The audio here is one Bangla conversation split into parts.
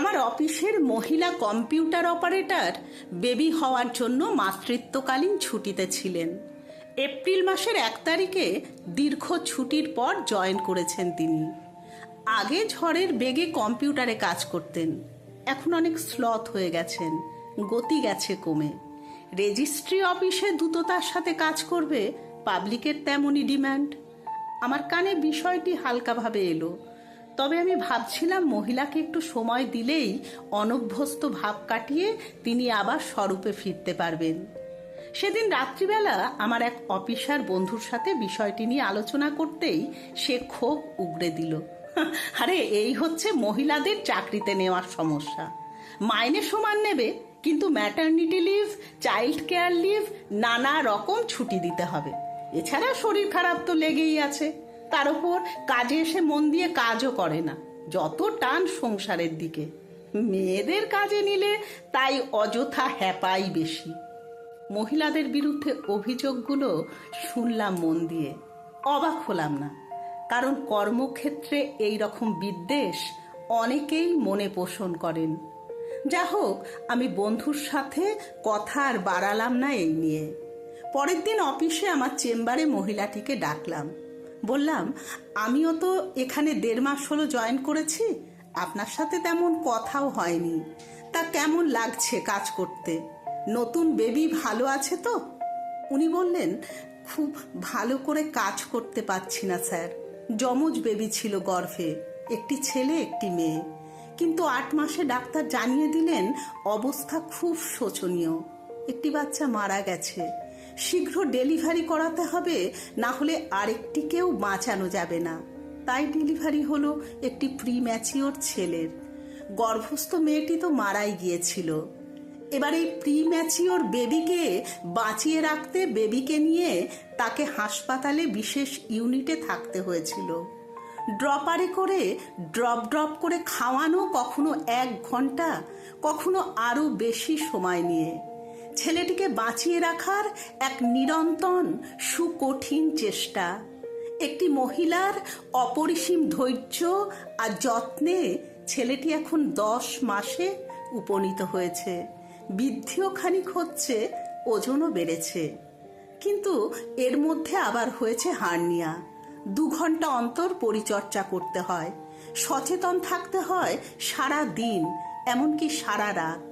আমার অফিসের মহিলা কম্পিউটার অপারেটর বেবি হওয়ার জন্য মাতৃত্বকালীন ছুটিতে ছিলেন। এপ্রিল মাসের এক তারিখে দীর্ঘ ছুটির পর জয়েন করেছেন তিনি। আগে ঝড়ের বেগে কম্পিউটারে কাজ করতেন। এখন অনেক স্লথ হয়ে গেছেন, গতি গেছে কমে। রেজিস্ট্রি অফিসে দ্রুততার সাথে কাজ করবে, পাবলিকের তেমনই ডিমান্ড। আমার কানে বিষয়টি হালকাভাবে এলো। তবে আমি ভাবছিলাম মহিলাকে একটু সময় দিলেই অনভ্যস্ত ভাব কাটিয়ে তিনি আবার স্বরূপে ফিরতে পারবেন। সেদিন রাত্রিবেলা আমার এক অফিসার বন্ধুর সাথে বিষয়টি নিয়ে আলোচনা করতেই সে ক্ষোভ উগড়ে দিল। আরে, এই হচ্ছে মহিলাদের চাকরিতে নেওয়ার সমস্যা। মাইনে সমান নেবে, কিন্তু maternity leave child care leave নানা রকম ছুটি দিতে হবে। এছাড়া শরীর খারাপ তো লেগেই আছে। তার উপর কাজে এসে মন দিয়ে কাজও করে না। যত টান সংসারের দিকে। মেয়েদের কাজে নিলে তাই অযথা হ্যাপাই বেশি। মহিলাদের বিরুদ্ধে অভিযোগগুলো শুনলাম মন দিয়ে। অবাক হলাম না। কারণ কর্মক্ষেত্রে এই রকম বিদ্বেষ অনেকেই মনে পোষণ করেন। যা হোক, আমি বন্ধুর সাথে কথা আর বাড়ালাম না এই নিয়ে। পরের দিন অফিসে আমার চেম্বারে মহিলাটিকে ডাকলাম। বললাম, আমিও তো এখানে দেড় মাস হলো জয়েন করেছি, আপনার সাথে তেমন কথাও হয়নি। তা কেমন লাগছে কাজ করতে? নতুন বেবি ভালো আছে তো? উনি বললেন, খুব ভালো করে কাজ করতে পারছি না স্যার। যমজ বেবি ছিল গর্ভে, একটি ছেলে, একটি মেয়ে। কিন্তু আট মাসে ডাক্তার জানিয়ে দিলেন, অবস্থা খুব শোচনীয়। একটি বাচ্চা মারা গেছে। শীঘ্র ডেলিভারি করাতে হবে না হলে আরেকটিকেও বাঁচানো যাবে না। তাই ডেলিভারি হলো একটি প্রি ম্যাচিওর ছেলের। গর্ভস্থ মেয়েটি তো মারাই গিয়েছিল। এবার এই প্রি ম্যাচিওর বেবিকে বাঁচিয়ে রাখতে বেবিকে নিয়ে তাকে হাসপাতালে বিশেষ ইউনিটে থাকতে হয়েছিল। ড্রপারে করে, ড্রপ ড্রপ করে খাওয়ানো কখনো এক ঘণ্টা, কখনো আরও বেশি সময় নিয়ে। ছেলেটিকে বাঁচিয়ে রাখার এক নিরন্তন সুকঠিন চেষ্টা। একটি মহিলার অপরিসীম ধৈর্য আর যত্নে ছেলেটি এখন দশ মাসে উপনীত হয়েছে। বৃদ্ধিও খানিক হচ্ছে, ওজনও বেড়েছে। কিন্তু এর মধ্যে আবার হয়েছে হার্নিয়া। দু ঘণ্টা অন্তর পরিচর্যা করতে হয়। সচেতন থাকতে হয় সারা দিন, এমনকি সারা রাত।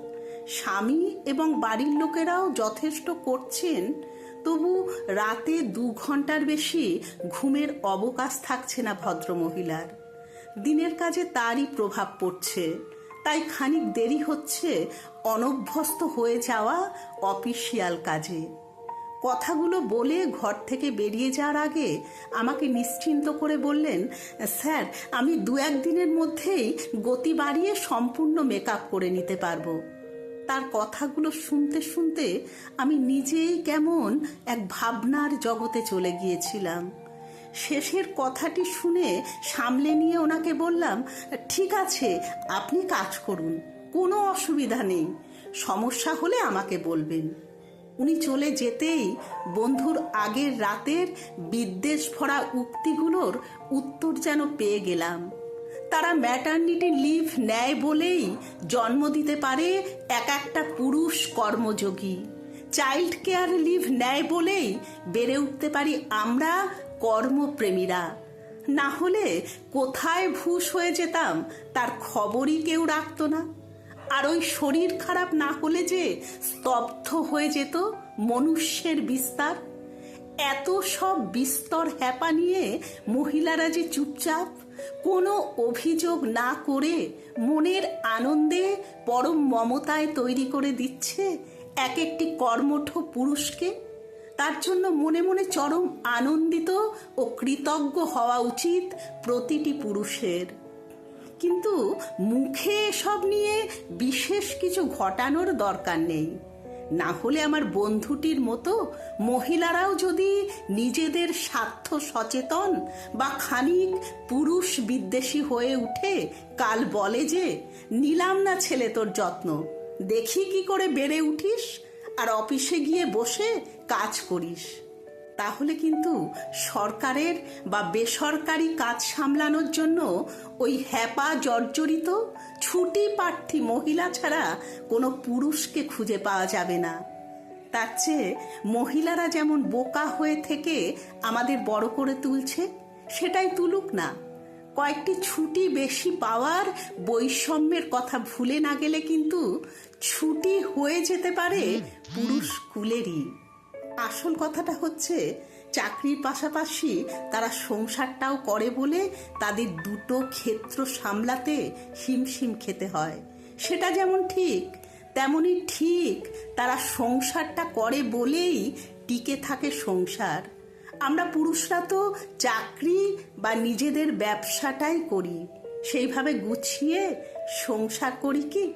স্বামী এবং বাড়ির লোকেরাও যথেষ্ট করছেন, তবু রাতে দু ঘণ্টার বেশি ঘুমের অবকাশ থাকছে না ভদ্রমহিলার। দিনের কাজে তারই প্রভাব পড়ছে, তাই খানিক দেরি হচ্ছে অনভ্যস্ত হয়ে যাওয়া অফিসিয়াল কাজে। কথাগুলো বলে ঘর থেকে বেরিয়ে যাওয়ার আগে আমাকে নিশ্চিন্ত করে বললেন, স্যার, আমি দু একদিনের মধ্যেই গতি বাড়িয়ে সম্পূর্ণ মেকআপ করে নিতে পারব। তার কথাগুলো শুনতে শুনতে আমি নিজেই কেমন এক ভাবনার জগতে চলে গিয়েছিলাম। শেষের কথাটি শুনে সামলে নিয়ে ওনাকে বললাম, ঠিক আছে, আপনি কাজ করুন, কোনো অসুবিধা নেই, সমস্যা হলে আমাকে বলবেন। উনি চলে যেতেই বন্ধুর আগের রাতের বিদ্বেষ ভরা উক্তিগুলোর উত্তর যেন পেয়ে গেলাম। তারা ম্যাটার্নিটি লিভ নেয় বলেই জন্ম দিতে পারে এক একটা পুরুষ কর্মযোগী। চাইল্ড কেয়ার লিভ নেয় বলেই বেড়ে উঠতে পারি আমরা কর্মপ্রেমীরা। না হলে কোথায় ভূষ হয়ে যেতাম তার খবরই কেউ রাখতো না। আর ওই শরীর খারাপ না হলে যে স্তব্ধ হয়ে যেত মনুষ্যের বিস্তার। এত সব বিস্তর হ্যাপা নিয়ে মহিলারা যে চুপচাপ, কোনো অভিযোগ না করে মনের আনন্দে পরম মমতায় তৈরি করে দিচ্ছে এক একটি কর্মঠ পুরুষকে, তার জন্য মনে মনে চরম আনন্দিত ও কৃতজ্ঞ হওয়া উচিত প্রতিটি পুরুষের। কিন্তু মুখে এসব নিয়ে বিশেষ কিছু ঘটানোর দরকার নেই। না হলে আমার বন্ধুটির মতো মহিলারাও যদি নিজেদের স্বার্থ সচেতন বা খানিক পুরুষ বিদ্বেষী হয়ে উঠে, কাল বলে যে, নিলাম না ছেলে তোর যত্ন, দেখি কি করে বেড়ে উঠিস, আর অফিসে গিয়ে বসে কাজ করিস। তাহলে কিন্তু সরকারের বা বেসরকারি কাজ সামলানোর জন্য ওই হ্যাপা জর্জরিত ছুটি প্রার্থী মহিলা ছাড়া কোনো পুরুষকে খুঁজে পাওয়া যাবে না। তার চেয়ে মহিলারা যেমন বোকা হয়ে থেকে আমাদের বড় করে তুলছে, সেটাই তুলুক না। কয়েকটি ছুটি বেশি পাওয়ার বৈষম্যের কথা ভুলে না গেলে কিন্তু ছুটি হয়ে যেতে পারে পুরুষ কুলেরই। আসল কথাটা হচ্ছে, চাকরির পাশাপাশি তারা সংসারটাও করে বলে তাদের দুটো ক্ষেত্র সামলাতে হিমশিম খেতে হয়। সেটা যেমন ঠিক, তেমনই ঠিক তারা সংসারটা করে বলেই টিকে থাকে সংসার। আমরা পুরুষরা তো চাকরি বা নিজেদের ব্যবসাটাই করি। সেইভাবে গুছিয়ে সংসার করি কি?